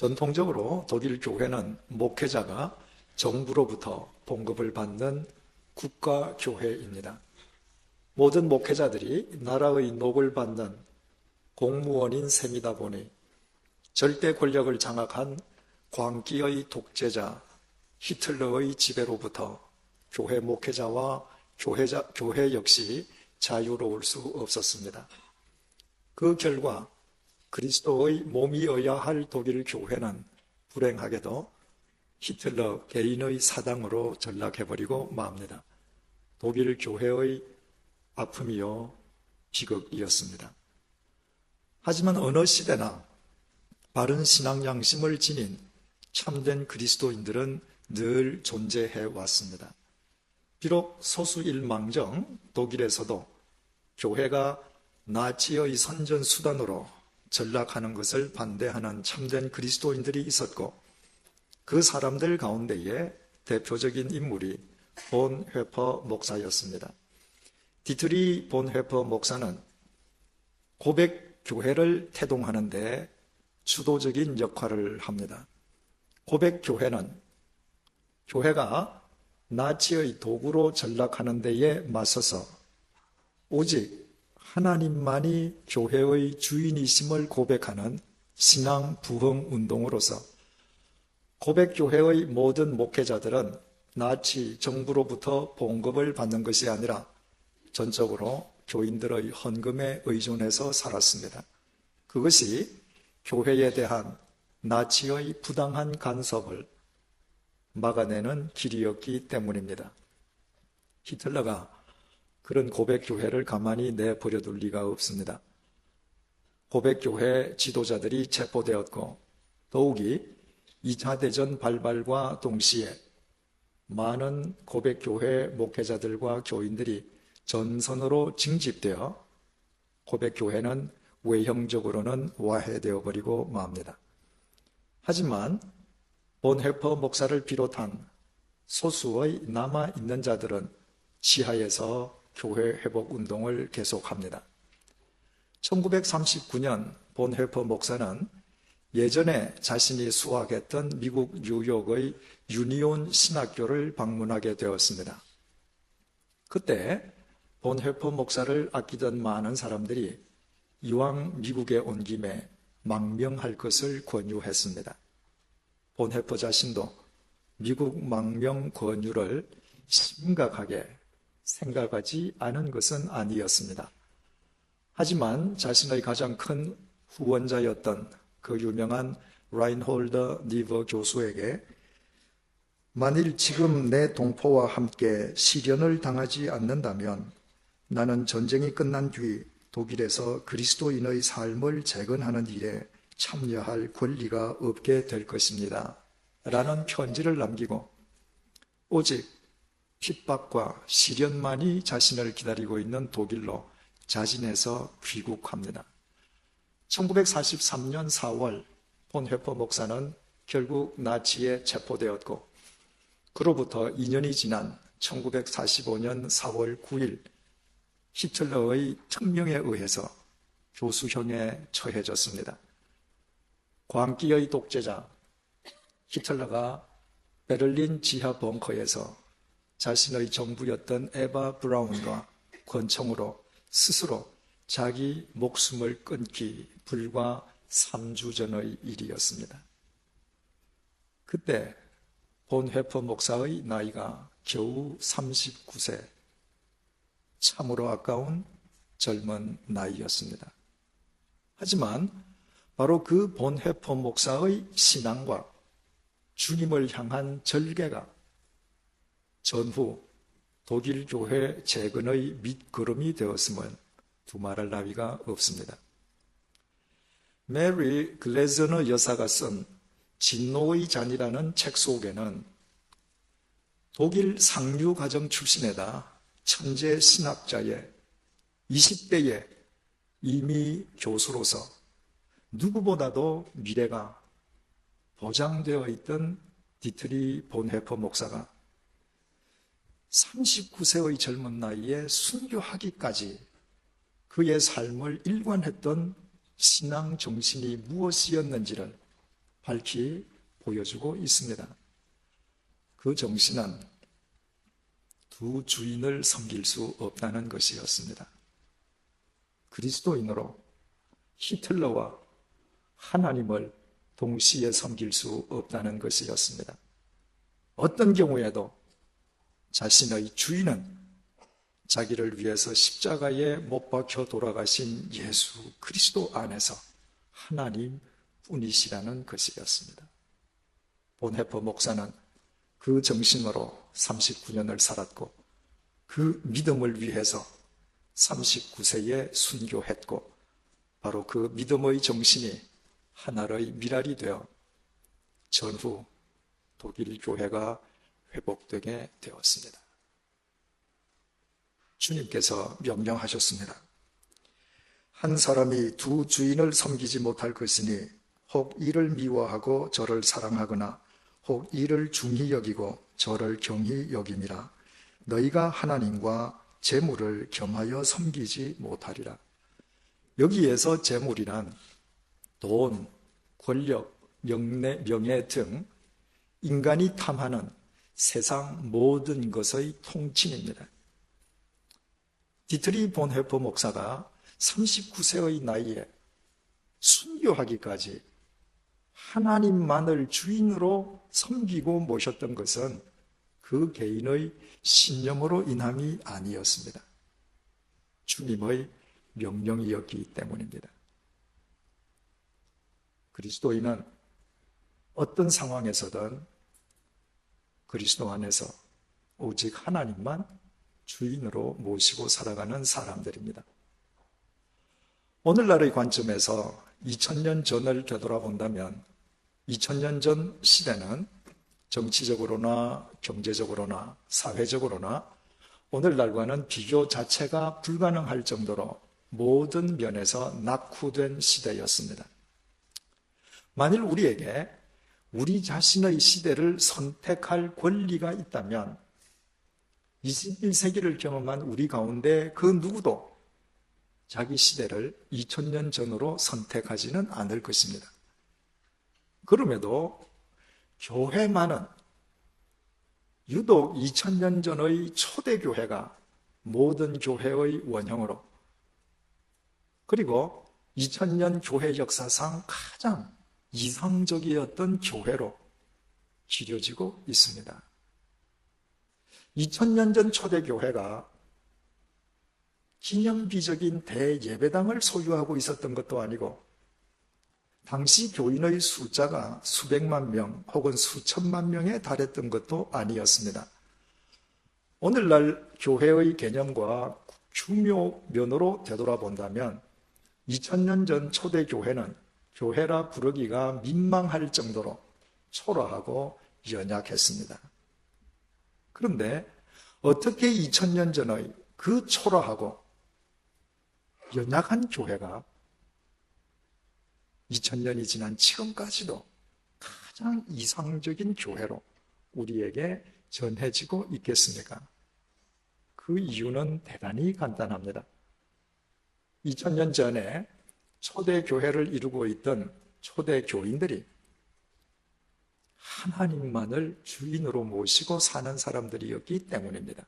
전통적으로 독일 교회는 목회자가 정부로부터 봉급을 받는 국가 교회입니다. 모든 목회자들이 나라의 녹을 받는 공무원인 셈이다 보니 절대 권력을 장악한 광기의 독재자 히틀러의 지배로부터 교회 목회자와 교회자, 교회 역시 자유로울 수 없었습니다. 그 결과 그리스도의 몸이어야 할 독일 교회는 불행하게도 히틀러 개인의 사당으로 전락해버리고 맙니다. 독일 교회의 아픔이요, 비극이었습니다. 하지만 어느 시대나 바른 신앙 양심을 지닌 참된 그리스도인들은 늘 존재해 왔습니다. 비록 소수일망정 독일에서도 교회가 나치의 선전 수단으로 전락하는 것을 반대하는 참된 그리스도인들이 있었고 그 사람들 가운데에 대표적인 인물이 본 회퍼 목사였습니다. 디트리 본 회퍼 목사는 고백 교회를 태동하는데 주도적인 역할을 합니다. 고백 교회는 교회가 나치의 도구로 전락하는 데에 맞서서 오직 하나님만이 교회의 주인이심을 고백하는 신앙 부흥 운동으로서 고백교회의 모든 목회자들은 나치 정부로부터 봉급을 받는 것이 아니라 전적으로 교인들의 헌금에 의존해서 살았습니다. 그것이 교회에 대한 나치의 부당한 간섭을 막아내는 길이었기 때문입니다. 히틀러가 그런 고백교회를 가만히 내버려둘 리가 없습니다. 고백교회 지도자들이 체포되었고 더욱이 2차 대전 발발과 동시에 많은 고백교회 목회자들과 교인들이 전선으로 징집되어 고백교회는 외형적으로는 와해되어 버리고 맙니다. 하지만 본헤퍼 목사를 비롯한 소수의 남아있는 자들은 지하에서 교회 회복 운동을 계속합니다. 1939년 본 헤퍼 목사는 예전에 자신이 수학했던 미국 뉴욕의 유니온 신학교를 방문하게 되었습니다. 그때 본 헤퍼 목사를 아끼던 많은 사람들이 이왕 미국에 온 김에 망명할 것을 권유했습니다. 본 헤퍼 자신도 미국 망명 권유를 심각하게 생각하지 않은 것은 아니었습니다. 하지만 자신의 가장 큰 후원자였던 그 유명한 라인홀더 니버 교수에게 만일 지금 내 동포와 함께 시련을 당하지 않는다면 나는 전쟁이 끝난 뒤 독일에서 그리스도인의 삶을 재건하는 일에 참여할 권리가 없게 될 것입니다. 라는 편지를 남기고 오직 핍박과 시련만이 자신을 기다리고 있는 독일로 자진해서 귀국합니다. 1943년 4월 본 회퍼 목사는 결국 나치에 체포되었고 그로부터 2년이 지난 1945년 4월 9일 히틀러의 청명에 의해서 교수형에 처해졌습니다. 광기의 독재자 히틀러가 베를린 지하 벙커에서 자신의 정부였던 에바 브라운과 권총으로 스스로 자기 목숨을 끊기 불과 3주 전의 일이었습니다. 그때 본 회퍼 목사의 나이가 겨우 39세, 참으로 아까운 젊은 나이였습니다. 하지만 바로 그 본 회퍼 목사의 신앙과 주님을 향한 절개가 전후 독일 교회 재건의 밑거름이 되었음은 두말할 나위가 없습니다. 메리 글레저너 여사가 쓴 진노의 잔이라는 책 속에는 독일 상류 가정 출신에다 천재 신학자의 20대에 이미 교수로서 누구보다도 미래가 보장되어 있던 디트리 본헤퍼 목사가 39세의 젊은 나이에 순교하기까지 그의 삶을 일관했던 신앙 정신이 무엇이었는지를 밝히 보여주고 있습니다. 그 정신은 두 주인을 섬길 수 없다는 것이었습니다. 그리스도인으로 히틀러와 하나님을 동시에 섬길 수 없다는 것이었습니다. 어떤 경우에도 자신의 주인은 자기를 위해서 십자가에 못 박혀 돌아가신 예수 그리스도 안에서 하나님 뿐이시라는 것이었습니다. 본해퍼 목사는 그 정신으로 39년을 살았고 그 믿음을 위해서 39세에 순교했고 바로 그 믿음의 정신이 하나의 미랄이 되어 전후 독일 교회가 회복되게 되었습니다. 주님께서 명령하셨습니다. 한 사람이 두 주인을 섬기지 못할 것이니 혹 이를 미워하고 저를 사랑하거나 혹 이를 중히 여기고 저를 경히 여김이라 너희가 하나님과 재물을 겸하여 섬기지 못하리라. 여기에서 재물이란 돈, 권력, 명예, 명예 등 인간이 탐하는 세상 모든 것의 통칭입니다. 디트리 본 헤퍼 목사가 39세의 나이에 순교하기까지 하나님만을 주인으로 섬기고 모셨던 것은 그 개인의 신념으로 인함이 아니었습니다. 주님의 명령이었기 때문입니다. 그리스도인은 어떤 상황에서든 그리스도 안에서 오직 하나님만 주인으로 모시고 살아가는 사람들입니다. 오늘날의 관점에서 2000년 전을 되돌아본다면 2000년 전 시대는 정치적으로나 경제적으로나 사회적으로나 오늘날과는 비교 자체가 불가능할 정도로 모든 면에서 낙후된 시대였습니다. 만일 우리에게 우리 자신의 시대를 선택할 권리가 있다면 21세기를 경험한 우리 가운데 그 누구도 자기 시대를 2000년 전으로 선택하지는 않을 것입니다. 그럼에도 교회만은 유독 2000년 전의 초대교회가 모든 교회의 원형으로 그리고 2000년 교회 역사상 가장 이상적이었던 교회로 기려지고 있습니다. 2000년 전 초대교회가 기념비적인 대예배당을 소유하고 있었던 것도 아니고 당시 교인의 숫자가 수백만 명 혹은 수천만 명에 달했던 것도 아니었습니다. 오늘날 교회의 개념과 규모 면으로 되돌아본다면 2000년 전 초대교회는 교회라 부르기가 민망할 정도로 초라하고 연약했습니다. 그런데 어떻게 2000년 전의 그 초라하고 연약한 교회가 2000년이 지난 지금까지도 가장 이상적인 교회로 우리에게 전해지고 있겠습니까? 그 이유는 대단히 간단합니다. 2000년 전에 초대 교회를 이루고 있던 초대 교인들이 하나님만을 주인으로 모시고 사는 사람들이었기 때문입니다.